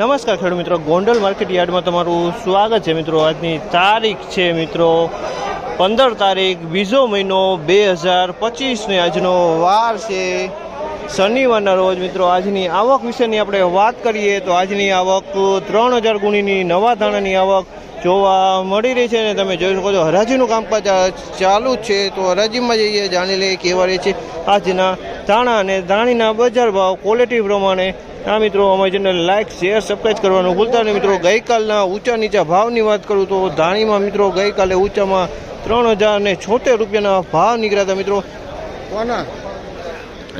નમસ્કાર ખેડૂત મિત્રો. ગોંડલ માર્કેટ યાર્ડમાં તમારું સ્વાગત છે મિત્રો. આજની તારીખ છે મિત્રો પંદર તારીખ, બીજો મહિનો બે હજાર પચીસને આજનો વાર છે. શનિવારના રોજ મિત્રો આજની આવક વિશેની આપણે વાત કરીએ તો આજની આવક ત્રણ હજાર ગુણીની, નવા ધાણાની આવક જોવા મળી રહી છે અને તમે જોઈ શકો છો હરાજીનું કામકાજ ચાલુ છે. તો હરાજીમાં જઈએ જાણી લઈએ કેવા રહે છે. આજના ધાણા અને ધાણીના બજાર ભાવ ક્વોલિટી પ્રમાણે આ મિત્રો અમારી ચેનલ લાઇક શેર સબસ્ક્રાઈબ કરવાનું ભૂલતા નહીં મિત્રો. ગઈકાલના ઊંચા નીચા ભાવની વાત કરું તો ધાણીમાં મિત્રો ગઈકાલે ઊંચામાં ત્રણ હજાર ને છોતેર રૂપિયાના ભાવ નીકળ્યા હતા મિત્રો.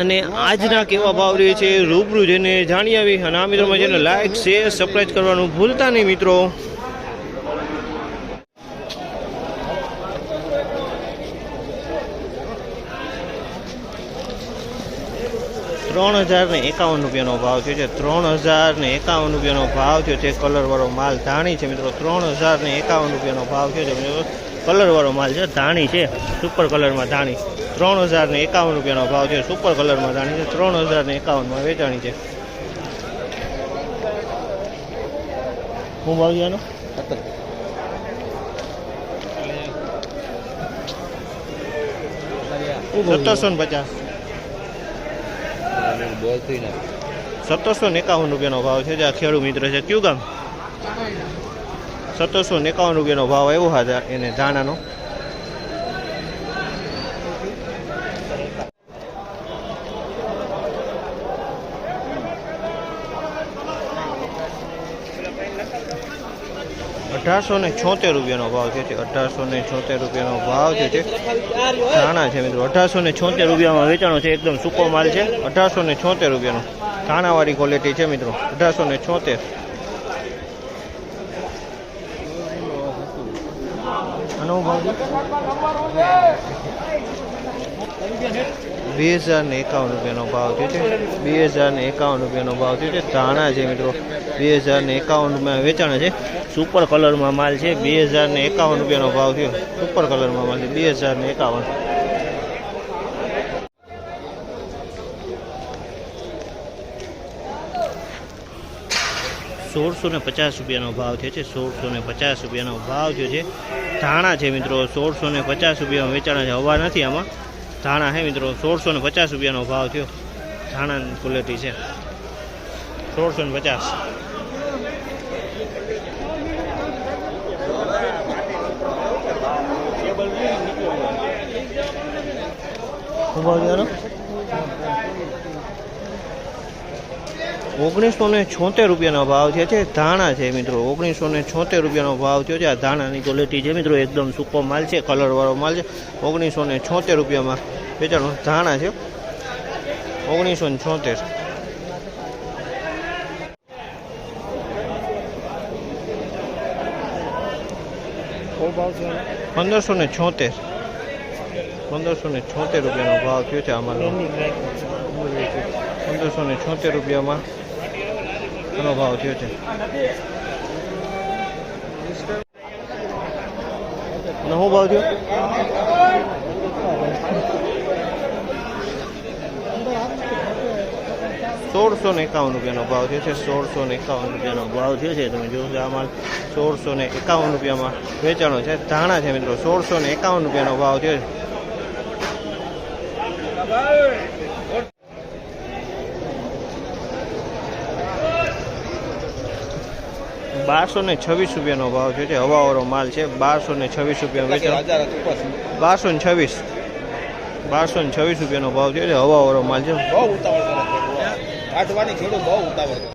અને આજના કેવા ભાવ રહે છે રૂબરૂ જઈને જાણી આવી. અને આ મિત્રો મારી ચેનલ લાઇક શેર સબસ્ક્રાઈબ કરવાનું ભૂલતા નહીં મિત્રો. ત્રણ હજાર ને એકાવન રૂપિયાનો ભાવ થયો છે. ત્રણ હજાર ને એકાવન રૂપિયાનો ભાવ થયો છે. કલરવાળો માલ ધાણી છે મિત્રો. ત્રણ હજાર ને એકાવન રૂપિયાનો ભાવ થયો છે મિત્રો. કલરવાળો માલ છે ધાણી છે. સુપર કલરમાં ધાણી. ત્રણ હજાર ને એકાવન રૂપિયાનો ભાવ છે સુપર કલરમાં ધાણી છે. ત્રણ હજાર ને એકાવનમાં વેચાણી છે. હું ભાવ છે આનો સત્તરસો ને પચાસ. સત્તરસો એકાવન રૂપિયાનો ભાવ છે, જે આ ખેડૂત મિત્ર છે. કયું ગામ? સત્તરસો એકાવન રૂપિયાનો ભાવ આવ્યો હતા એને ધાણાનો. અઢારસો ને છોતેર રૂપિયાનો ભાવ છે. અઢારસો ને છોતેર રૂપિયાનો ભાવ છે. તે ધાણા છે મિત્રો, અઢારસો ને છોતેર રૂપિયામાં વેચાણો છે, એકદમ સૂકો માલ છે. અઢારસો ને છોતેર રૂપિયાનો. ધાણાવાળી ક્વોલિટી છે મિત્રો, અઢારસો ને છોતેર. આનો ભાવ બે હજાર ને એકાવન રૂપિયાનો ભાવ થયો છે. બે હજાર ને એકાવન રૂપિયાનો ભાવ થયો છે. ધાણા છે મિત્રો. બે હજાર ને એકાવન રૂપિયા વેચાણ છે. સુપર કલરમાં માલ છે. બે હજાર ને એકાવન રૂપિયાનો ભાવ થયો. સુપર કલરમાં માલ છે. બે હજાર ને એકાવન. સોળસો ને પચાસ રૂપિયાનો ભાવ થયો છે. સોળસો ને પચાસ રૂપિયાનો ભાવ થયો છે. ધાણા છે મિત્રો. સોળસો ને પચાસ રૂપિયામાં વેચાણ છે. હવા નથી આમાં. ધાણા હે મિત્રો? સોળસો ને પચાસ રૂપિયાનો ભાવ થયો. ધાણાની ક્વોલિટી છે. સોળસો ને પચાસ. શું ભાવ? ઓગણીસો ને છોતેર રૂપિયાનો ભાવ થયો છે. ધાણા છે મિત્રો ઓગણીસો ને છોતેર રૂપિયાનો ભાવ થયો છે. આ ધાણાની ક્વોલિટી છે મિત્રો, એકદમ સૂકો માલ છે કલરવાળો માલ છે. ઓગણીસો ને છોતેર રૂપિયામાં વેચાણો ધાણા છે. ઓગણીસો ને છોતેર. પંદરસો ને છોતેર. પંદરસો ને છોતેર રૂપિયાનો ભાવ થયો છે આમાં પંદરસો ને છોતેર રૂપિયામાં એનો ભાવ થયો છે અને શું ભાવ થયો સોળસો ને એકાવન રૂપિયાનો ભાવ થયો છે સોળસો ને એકાવન રૂપિયાનો ભાવ થયો છે તમે જોશો આ માલ સોળસો ને એકાવન રૂપિયામાં વેચાણો છે ધાણા છે મિત્રો સોળસો ને એકાવન રૂપિયાનો ભાવ થયો છે બારસો ને છવ્વીસ રૂપિયાનો ભાવ છે હવાવાળો માલ છે. બારસો ને છવ્વીસ રૂપિયા વેચાણ બારસો ને છવ્વીસ બારસો ને છવ્વીસ. રૂપિયાનો ભાવ છે હવાવાળો માલ છે. બહુ ઉતાવળ કરે ખેડૂત બહુ ઉતાવળ